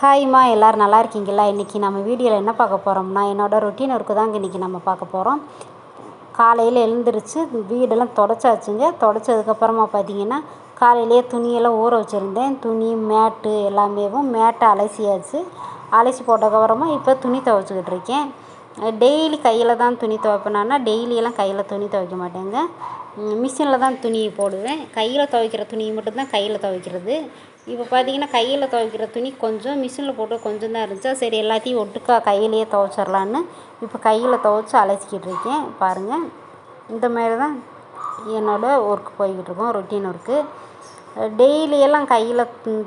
ஹாய்மா எல்லோரும் நல்லா இருக்கீங்களா? இன்றைக்கி நம்ம வீடியோவில் என்ன பார்க்க போகிறோம்னா என்னோடய ரொட்டீன் ஒர்க்கு தாங்க இன்றைக்கி நம்ம பார்க்க போகிறோம் காலையில் எழுந்திரிச்சு வீடெல்லாம் தொடச்சாச்சுங்க. தொடச்சதுக்கப்புறமா பார்த்தீங்கன்னா காலையிலேயே துணியெல்லாம் ஊற வச்சுருந்தேன். துணி மேட்டு எல்லாமேவும் மேட்டை அலசியாச்சு. அலசி போட்டதுக்கப்புறமா இப்போ துணி துவைச்சிக்கிட்டு இருக்கேன். டெய்லி கையில் தான் துணி துவைப்பேனா டெய்லியெல்லாம் கையில் துணி துவைக்க மாட்டேங்க. மிஷினில் தான் துணி போடுவேன். கையில் துவைக்கிற துணியை மட்டும்தான் கையில் துவைக்கிறது. இப்போ பார்த்திங்கன்னா கையில் துவைக்கிற துணி கொஞ்சம் மிஷினில் போட்டு கொஞ்சம் தான் இருந்துச்சா? சரி எல்லாத்தையும் ஒட்டுக்கா கையிலேயே துவைச்சிடலான்னு இப்போ கையில் துவைச்சி அலசிக்கிட்டு இருக்கேன். பாருங்கள் இந்த மாதிரி தான் என்னோடய ஒர்க் போய்கிட்டுருக்கோம் ரொட்டீன் ஒர்க்கு டெய்லியெல்லாம் கையில்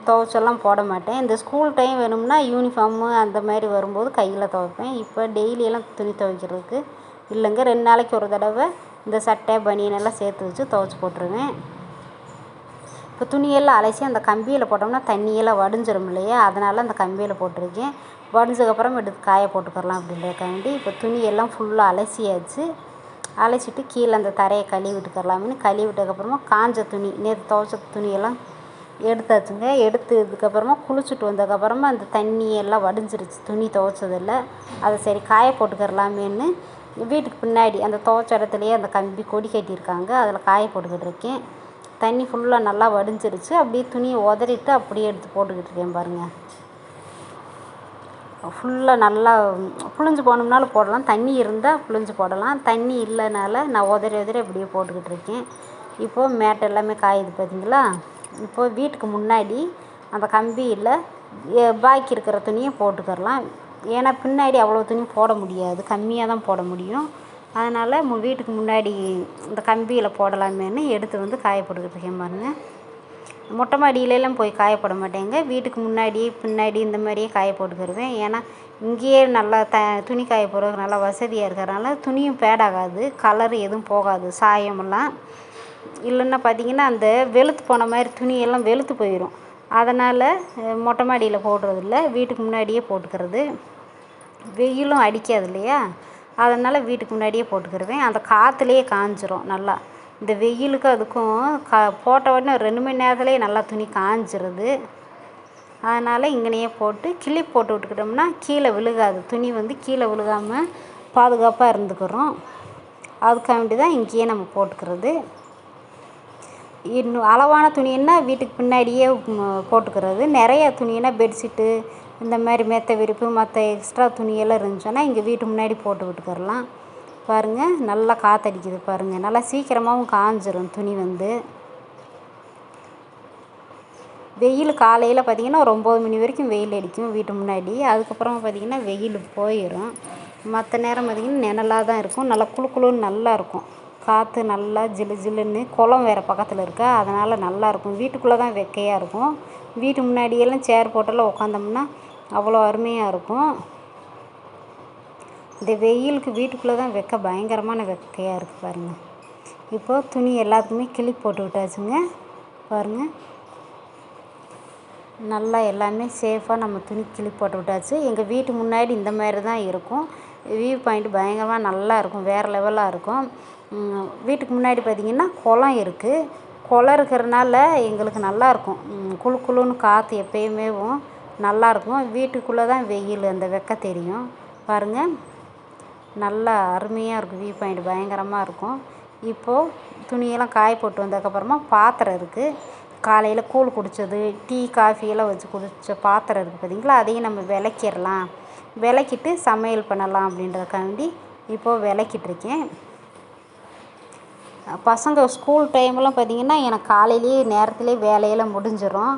துவைச்செல்லாம் போட மாட்டேன். இந்த ஸ்கூல் டைம் வேணும்னா யூனிஃபார்மு அந்த மாதிரி வரும்போது கையில் துவைப்பேன். இப்போ டெய்லியெல்லாம் துணி துவைக்கிறதுக்கு இல்லைங்க ரெண்டு நாளைக்கு ஒரு தடவை இந்த சட்டை பனியன் எல்லாம் சேர்த்து வச்சு துவைச்சி போட்டுருவேன். இப்போ துணியெல்லாம் அலசி அந்த கம்பியில் போட்டோம்னா தண்ணியெல்லாம் வடிஞ்சிரும் இல்லையா? அதனால் அந்த கம்பியில் போட்டிருக்கேன். வடிஞ்சதுக்கப்புறம் எடுத்து காய போட்டுக்கிறலாம் அப்படின்றதுக்காண்டி இப்போ துணியெல்லாம் ஃபுல்லாக அலசியாச்சு. அலசிட்டு கீழே அந்த தரையை கழுவி விட்டுக்கரலாம்னு கழுவி விட்டதுக்கப்புறமா காஞ்ச துணி நேற்று துவைச்ச துணியெல்லாம் எடுத்தாச்சுங்க. எடுத்ததுக்கப்புறமா குளிச்சுட்டு வந்ததுக்கப்புறமா அந்த தண்ணியெல்லாம் வடிஞ்சிருச்சு. துணி துவைச்சதில் அதை சரி காய போட்டுக்கரலாமேன்னு வீட்டுக்கு பின்னாடி அந்த துவைச்ச இடத்துலையே அந்த கம்பி கொடி கட்டியிருக்காங்க. அதில் காய போட்டுக்கிட்டு இருக்கேன். தண்ணி ஃபுல்லாக நல்லா வடிஞ்சிருச்சு. அப்படியே துணியை உதறிட்டு அப்படியே எடுத்து போட்டுக்கிட்டு இருக்கேன் பாருங்கள் ஃபுல்லாக நல்லா புழிஞ்சு போனோம்னாலும் போடலாம். தண்ணி இருந்தால் புழிஞ்சு போடலாம். தண்ணி இல்லைனால நான் உதறி உதறி அப்படியே போட்டுக்கிட்டு இருக்கேன். இப்போது மேட் எல்லாமே காயுது பார்த்தீங்களா இப்போது வீட்டுக்கு முன்னாடி அந்த கம்பியில் பாக்கி இருக்கிற துணியை போட்டுக்கிறலாம். ஏன்னா பின்னாடி அவ்வளோ துணி போட முடியாது. கம்மியாக தான் போட முடியும். அதனால் வீட்டுக்கு முன்னாடி இந்த கம்பியில் போடலாமேன்னு எடுத்து வந்து காய போட்டுக்கிட்டு பாருங்கள் மொட்டை மாடியிலலாம் போய் காய போட மாட்டேங்க. வீட்டுக்கு முன்னாடி பின்னாடி இந்த மாதிரியே காய போட்டுக்கிடுவேன் ஏன்னா இங்கேயே நல்லா த துணி காய போடுறதுக்கு நல்லா வசதியாக இருக்கிறனால துணியும் பேடாகாது கலர் எதுவும் போகாது சாயமெல்லாம். இல்லைன்னா பார்த்தீங்கன்னா அந்த வெளுத்து போன மாதிரி துணியெல்லாம் வெளுத்து போயிடும் அதனால் மொட்டை மாடியில் போடுறதில்ல. வீட்டுக்கு முன்னாடியே போட்டுக்கிறது. வெயிலும் அடிக்காது இல்லையா? அதனால் வீட்டுக்கு முன்னாடியே போட்டுக்கிடுவேன் அந்த காற்றுலேயே காஞ்சிரும் நல்லா. இந்த வெயிலுக்கு அதுக்கும் க போட்ட உடனே ரெண்டு மணி நேரத்துலேயே நல்லா துணி காஞ்சிருது. அதனால் இங்கனையே போட்டு கிளிப் போட்டு விட்டுக்கிட்டோம்னா கீழே விழுகாது. துணி வந்து கீழே விழுகாமல் பாதுகாப்பாக இருந்துக்கிறோம். அதுக்காண்டி தான் இங்கேயே நம்ம போட்டுக்கிறது. இன்னும் அளவான துணின்னா வீட்டுக்கு பின்னாடியே போட்டுக்கிறது. நிறைய துணின்னா பெட்ஷீட்டு இந்த மாதிரி மெத்தை விரிப்பு மற்ற எக்ஸ்ட்ரா துணியெல்லாம் இருந்துச்சுன்னா இங்கே வீட்டு முன்னாடி போட்டு விட்டுக்கரலாம் பாருங்கள் நல்லா காற்றடிக்குது பாருங்கள் நல்லா சீக்கிரமாகவும் காஞ்சிரும் துணி வந்து. வெயில் காலையில் பார்த்திங்கன்னா ஒரு ஒம்பது மணி வரைக்கும் வெயில் அடிக்கும் வீட்டு முன்னாடி. அதுக்கப்புறமா பார்த்திங்கன்னா வெயில் போயிடும் மற்ற நேரம் பார்த்திங்கன்னா நிழலாக தான் இருக்கும். நல்லா குளு குளுன்னு நல்லா இருக்கும். காற்று நல்லா ஜிலு ஜிலுன்னு குளம் வேறு பக்கத்தில் இருக்கா. அதனால் நல்லாயிருக்கும் வீட்டுக்குள்ளே தான் வெக்கையாக இருக்கும். வீட்டு முன்னாடியெல்லாம் சேர் போட்டெல்லாம் உட்காந்தோம்னா அவ்வளோ அருமையாக இருக்கும். இந்த வெயிலுக்கு வீட்டுக்குள்ளே தான் வெக்க பயங்கரமான வெக்கையாக இருக்குது பாருங்கள் இப்போது துணி எல்லாத்துக்குமே கிளி போட்டு விட்டாச்சுங்க. பாருங்கள் நல்லா எல்லாமே சேஃபாக நம்ம துணி கிளி போட்டு விட்டாச்சு. எங்கள் வீட்டு முன்னாடி இந்த மாதிரி தான் இருக்கும். வியூ பாயிண்ட் பயங்கரமாக நல்லா இருக்கும். வேறு லெவலாக இருக்கும். வீட்டுக்கு முன்னாடி பார்த்திங்கன்னா குளம் இருக்குது குளம் இருக்கிறனால எங்களுக்கு நல்லாயிருக்கும் குளு குளுன்னு காற்று எப்பயுமேவும். நல்லாயிருக்கும். வீட்டுக்குள்ளே தான் வெயில் அந்த வெக்க தெரியும். பாருங்கள் நல்லா அருமையாக இருக்கும் வியூ பாயிண்ட் பயங்கரமாக இருக்கும். இப்போது துணியெல்லாம் காய போட்டு வந்ததுக்கப்புறமா பாத்திரம் இருக்குது காலையில் கூழ் குடித்தது டீ காஃபியெல்லாம் வச்சு குடித்த பாத்திரம் இருக்குது பார்த்தீங்களா அதையும் நம்ம விளக்கிடலாம். விளக்கிட்டு சமையல் பண்ணலாம் அப்படின்றதுக்காண்டி இப்போது விளக்கிட்டுருக்கேன் பசங்க ஸ்கூல் டைம்லாம் பார்த்திங்கன்னா எனக்கு காலையிலேயே நேரத்துலேயே வேலையெல்லாம் முடிஞ்சிடும்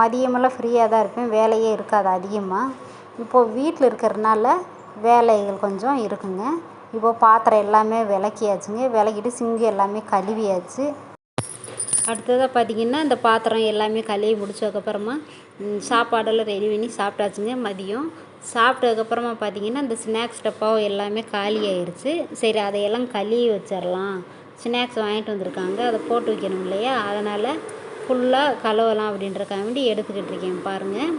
மதியமெல்லாம் ஃப்ரீயாக தான் இருப்பேன். வேலையே இருக்காது அதிகமாக இப்போது வீட்டில் இருக்கிறனால வேலைகள் கொஞ்சம் இருக்குங்க. இப்போது பாத்திரம் எல்லாமே விளக்கியாச்சுங்க. விளக்கிட்டு சிங்கு எல்லாமே கழுவியாச்சு. அடுத்ததாக பார்த்திங்கன்னா இந்த பாத்திரம் எல்லாமே கழுவி முடிச்சதுக்கப்புறமா சாப்பாடெல்லாம் ரெடி பண்ணி சாப்பிட்டாச்சுங்க மதியம். சாப்பிட்டதுக்கப்புறமா பார்த்திங்கன்னா இந்த ஸ்நாக்ஸ் டப்பாவும் எல்லாமே காலி ஆயிடுச்சு சரி அதையெல்லாம் கழுவி வச்சிடலாம் ஸ்நாக்ஸ் வாங்கிட்டு வந்திருக்காங்க. அதை போட்டு வைக்கணும் இல்லையா? அதனால் ஃபுல்லாக கழுவலாம் அப்படின்றக்காக வேண்டி எடுத்துக்கிட்டு இருக்கேன் பாருங்கள்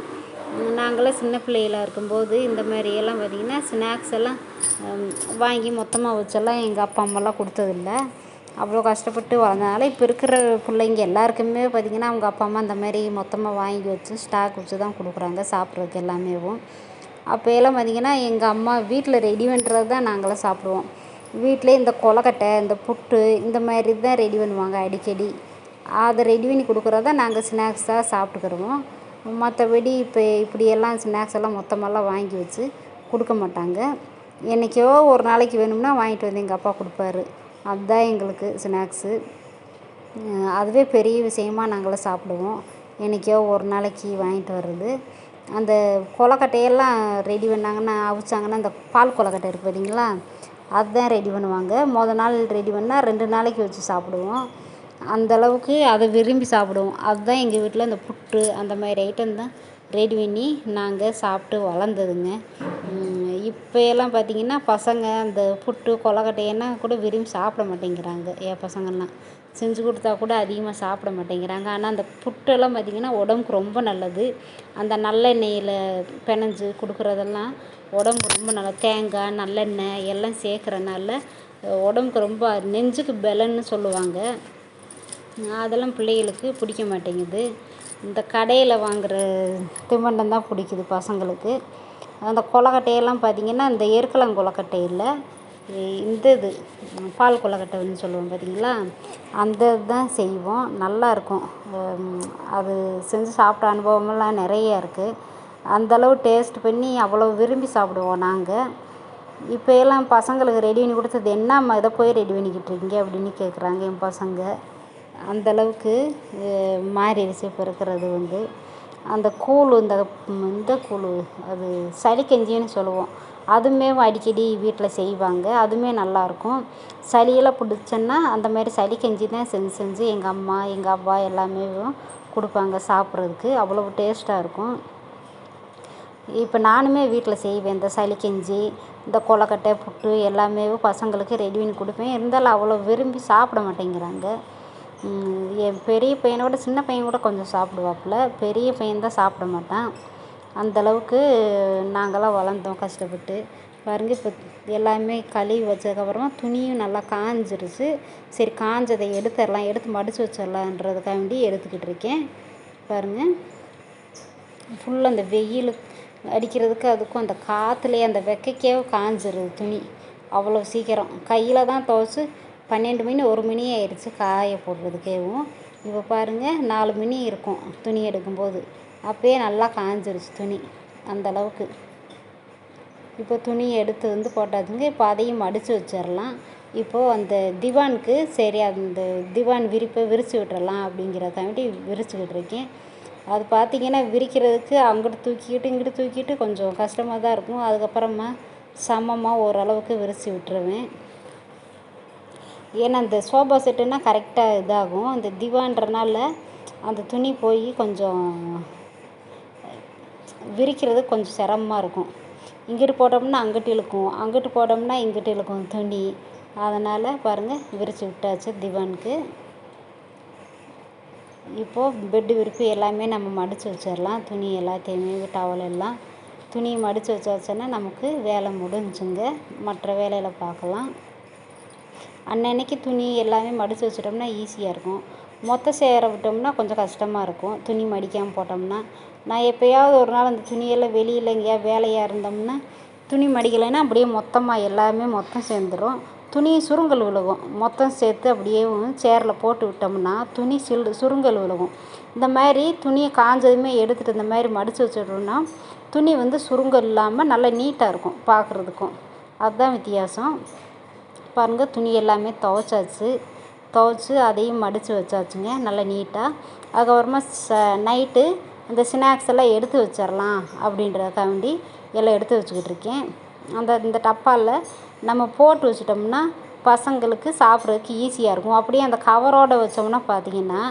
நாங்களாம் சின்ன பிள்ளைகளாக இருக்கும்போது இந்த மாதிரியெல்லாம் பார்த்திங்கன்னா ஸ்நாக்ஸ் எல்லாம் வாங்கி மொத்தமாக வச்செல்லாம் எங்கள் அப்பா அம்மாலாம் கொடுத்ததில்ல. அவ்வளோ கஷ்டப்பட்டு வளர்ந்தனால இப்போ இருக்கிற பிள்ளைங்க எல்லாருக்குமே பார்த்திங்கன்னா அவங்க அப்பா அம்மா இந்த மாதிரி மொத்தமாக வாங்கி வச்சு ஸ்டாக் வச்சு தான் கொடுக்குறாங்க சாப்பிட்றதுக்கு எல்லாமேவும் அப்போ எல்லாம் பார்த்திங்கன்னா எங்கள் அம்மா வீட்டில் ரெடி பண்ணுறது தான் நாங்களாம் சாப்பிடுவோம். வீட்டிலே இந்த கொலக்கட்டை இந்த புட்டு இந்த மாதிரி தான் ரெடி பண்ணுவாங்க அடிக்கடி. அதை ரெடி பண்ணி கொடுக்குறத நாங்கள் ஸ்நாக்ஸாக சாப்பிட்டுக்கிருவோம் மற்றபடி இப்போ இப்படியெல்லாம் ஸ்நாக்ஸ் எல்லாம் மொத்தமெல்லாம் வாங்கி வச்சு கொடுக்க மாட்டாங்க. என்றைக்கோ ஒரு நாளைக்கு வேணும்னா வாங்கிட்டு வந்து எங்கள் அப்பா கொடுப்பாரு. அதுதான் எங்களுக்கு ஸ்நாக்ஸு அதுவே பெரிய விஷயமா நாங்களாம் சாப்பிடுவோம். என்றைக்கோ ஒரு நாளைக்கு வாங்கிட்டு வர்றது. அந்த கொலக்கட்டையெல்லாம் ரெடி பண்ணாங்கன்னா அவிச்சாங்கன்னா அந்த பால் கொலக்கட்டை இருக்குது பார்த்தீங்களா அதுதான் ரெடி பண்ணுவாங்க. மொதல் நாள் ரெடி பண்ணால் ரெண்டு நாளைக்கு வச்சு சாப்பிடுவோம். அந்தளவுக்கு அதை விரும்பி சாப்பிடுவோம். அதுதான் எங்கள் வீட்டில் இந்த புட்டு அந்த மாதிரி ஐட்டம் தான் ரெடி பண்ணி நாங்கள் சாப்பிட்டு வளர்ந்ததுங்க. இப்போ எல்லாம் பார்த்திங்கன்னா பசங்க அந்த புட்டு கொலக்கட்டையெல்லாம் கூட விரும்பி சாப்பிட மாட்டேங்கிறாங்க. என் பசங்கள்லாம் செஞ்சு கொடுத்தா கூட அதிகமாக சாப்பிட மாட்டேங்கிறாங்க. ஆனால் அந்த புட்டெல்லாம் பார்த்திங்கன்னா உடம்புக்கு ரொம்ப நல்லது. அந்த நல்லெண்ணெயில் பினஞ்சு கொடுக்குறதெல்லாம் உடம்புக்கு ரொம்ப நல்ல தேங்காய் நல்லெண்ணெய் எல்லாம் சேர்க்குறனால உடம்புக்கு ரொம்ப நெஞ்சுக்கு பலன்னு சொல்லுவாங்க. அதெல்லாம் பிள்ளைகளுக்கு பிடிக்க மாட்டேங்குது. இந்த கடையில் வாங்குகிற தின்பண்டம் தான் பிடிக்குது பசங்களுக்கு. அந்த கொலக்கட்டையெல்லாம் பார்த்திங்கன்னா இந்த எருக்கலம் கொலக்கட்டை இல்லை. இந்த இது பால் கொலக்கட்டைன்னு சொல்லுவோம் பார்த்தீங்களா அந்த இதுதான் செய்வோம். நல்லாயிருக்கும் அது செஞ்சு சாப்பிட்ட அனுபவமெல்லாம் நிறைய இருக்குது அந்தளவு டேஸ்ட் பண்ணி அவ்வளோ விரும்பி சாப்பிடுவோம் நாங்கள் இப்போ எல்லாம் பசங்களுக்கு ரெடி பண்ணி கொடுத்தது என்னம்மா இதை போய் ரெடி பண்ணிக்கிட்டு இருக்கீங்க? அப்படின்னு கேட்குறாங்க என் பசங்க. அந்தளவுக்கு மாறிடுச்சு இப்போ இருக்கிறது வந்து அந்த கூழ் இந்த இந்த கூழ் அது சளி கஞ்சின்னு சொல்லுவோம். அதுவுமே அடிக்கடி வீட்டில் செய்வாங்க. அதுவுமே நல்லாயிருக்கும். சளியெல்லாம் பிடிச்சன்னா அந்த மாதிரி சளி கஞ்சி தான் செஞ்சு செஞ்சு எங்கள் அம்மா எங்கள் அப்பா எல்லாமே கொடுப்பாங்க சாப்பிட்றதுக்கு. அவ்வளோ டேஸ்ட்டாக இருக்கும். இப்போ நானுமே வீட்டில் செய்வேன். இந்த சளி கஞ்சி இந்த கொலக்கட்டை புட்டு எல்லாமே பசங்களுக்கு ரெடி பண்ணி கொடுப்பேன். இருந்தாலும் அவ்வளோ விரும்பி சாப்பிட மாட்டேங்கிறாங்க. என் பெரிய பையனை சின்ன பையன் கூட கொஞ்சம் சாப்பிடுவாப்புல. பெரிய பையன் தான் சாப்பிட மாட்டான். அந்தளவுக்கு நாங்களாம் வளர்ந்தோம் கஷ்டப்பட்டு. பாருங்க இப்போ எல்லாமே கழுவி வச்சதுக்கப்புறமா துணியும் நல்லா காஞ்சிருச்சு. சரி காஞ்சதை எடுத்துடலாம் எடுத்து மடித்து வச்சிடலான்றதுக்காண்டி எடுத்துக்கிட்டு இருக்கேன். பாருங்கள் ஃபுல்லாக அந்த வெயில் அடிக்கிறதுக்கு அதுக்கும் அந்த காற்றுலையே அந்த வெக்கைக்கே காஞ்சிருது துணி. அவ்வளோ சீக்கிரம். கையில் தான் துவச்சி பன்னெண்டு மணி ஒரு மணி ஆயிடுச்சு காய போடுறதுக்கேவும். இப்போ பாருங்கள் நாலு மணி இருக்கும் துணி எடுக்கும்போது. அப்போயே நல்லா காஞ்சிருச்சு துணி அந்த அளவுக்கு. இப்போ துணி எடுத்து வந்து போட்டாச்சுங்க இப்போ அதையும் மடித்து வச்சிடலாம். இப்போது அந்த திவானுக்கு சரி அந்த திவான் விரிப்பை விரித்து விட்டுறலாம் அப்படிங்கிறதாண்டி விரிச்சுக்கிட்டு இருக்கேன் அது பார்த்திங்கன்னா விரிக்கிறதுக்கு அங்கிட்டு தூக்கிக்கிட்டு இங்கிட்டு தூக்கிட்டு கொஞ்சம் கஷ்டமாக தான் இருக்கும். அதுக்கப்புறமா சமமாக ஓரளவுக்கு விரித்து விட்டுருவேன். ஏன்னா இந்த சோபா செட்டுன்னா கரெக்டாக இதாகும். அந்த திவான்றனால அந்த துணி போய் கொஞ்சம் விரிக்கிறது கொஞ்சம் சிரமமாக இருக்கும். இங்கிட்டு போட்டோம்னா அங்கிட்டு இழுக்கும். அங்கிட்டு போட்டோம்னா இங்கிட்டு இழுக்கும் துணி. அதனால் பாருங்கள் விரித்து விட்டாச்சு திவானுக்கு. இப்போது பெட்டு விரிப்பு எல்லாமே நம்ம மடித்து வச்சிடலாம் துணி எல்லாத்தையுமே டவல் எல்லாம். துணி மடித்து வச்சாச்சுன்னா நமக்கு வேலை முடிஞ்சுங்க. மற்ற வேலையில் பார்க்கலாம். அன்னன்னைக்கு துணி எல்லாமே மடித்து வச்சிட்டோம்னா ஈஸியாக இருக்கும். மொத்த சேர விட்டோம்னா கொஞ்சம் கஷ்டமாக இருக்கும். துணி மடிக்காமல் போட்டோம்னா. நான் எப்போயாவது ஒரு நாள் அந்த துணியெல்லாம் வெளியில் எங்கேயா வேலையாக இருந்தோம்னா துணி மடிக்கலைன்னா அப்படியே மொத்தமாக எல்லாமே மொத்தம் சேர்ந்துடும் துணி சுருங்கல் விழுகும். மொத்தம் சேர்த்து அப்படியே சேரில் போட்டு விட்டோம்னா துணி சில் சுருங்கல் விழுகும். இந்த மாதிரி துணியை காஞ்சதுமே எடுத்துகிட்டு இந்த மாதிரி மடித்து வச்சிட்டோம்னா துணி வந்து சுருங்கல் இல்லாமல் நல்லா நீட்டாக இருக்கும் பார்க்குறதுக்கும். அதுதான் வித்தியாசம். பாருங்கள் துணி எல்லாமே துவைச்சாச்சு. துவச்சி அதையும் மடித்து வச்சாச்சுங்க நல்லா நீட்டாக அதுக்கப்புறமா ச நைட்டு இந்த ஸ்நாக்ஸ் எல்லாம் எடுத்து வச்சிடலாம் அப்படின்றதுக்காண்டி எல்லாம் எடுத்து வச்சுக்கிட்டு இருக்கேன். அந்த இந்த டப்பாவில் நம்ம போட்டு வச்சிட்டோம்னா பசங்களுக்கு சாப்பிட்றதுக்கு ஈஸியாக இருக்கும். அப்படியே அந்த கவரோடு வச்சோம்னா பார்த்திங்கன்னா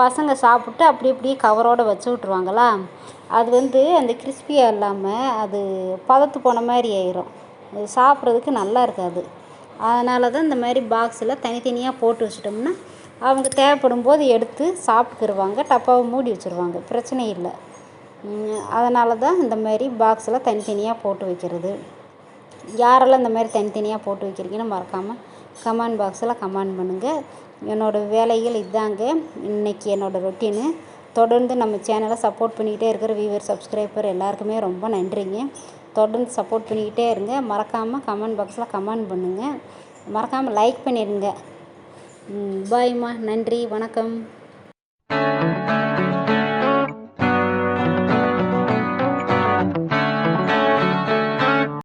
பசங்க சாப்பிட்டு அப்படி அப்படியே கவரோடு வச்சு விட்ருவாங்களா அது வந்து அந்த கிறிஸ்பியாக இல்லாமல் அது பதத்து போன மாதிரி ஆயிரும். அது சாப்பிட்றதுக்கு நல்லா இருக்காது. அதனால தான் இந்த மாதிரி பாக்ஸில் தனித்தனியாக போட்டு வச்சிட்டோம்னா அவங்க தேவைப்படும் போது எடுத்து சாப்பிட்டுக்கிருவாங்க டப்பாவை மூடி வச்சுருவாங்க பிரச்சனை இல்லை. அதனால தான் இந்த மாதிரி பாக்ஸில் தனித்தனியாக போட்டு வைக்கிறது. யாரெல்லாம் இந்த மாதிரி தனித்தனியாக போட்டு வைக்கிறீங்கன்னு மறக்காமல் கமெண்ட் பாக்ஸில் கமெண்ட் பண்ணுங்கள் என்னோடய வேலைகள் இதாங்க. இன்றைக்கி என்னோடய ரொட்டீனு தொடர்ந்து நம்ம சேனலை சப்போர்ட் பண்ணிக்கிட்டே இருக்கிற வியூவர் சப்ஸ்கிரைபர் எல்லாருக்குமே ரொம்ப நன்றிங்க. தொடர்ந்து சப்போர்ட் பண்ணிக்கிட்டே இருங்க. மறக்காமல் கமெண்ட் பாக்ஸில் கமெண்ட் பண்ணுங்கள் மறக்காமல் லைக் பண்ணிடுங்க பாய்மா நன்றி. வணக்கம்.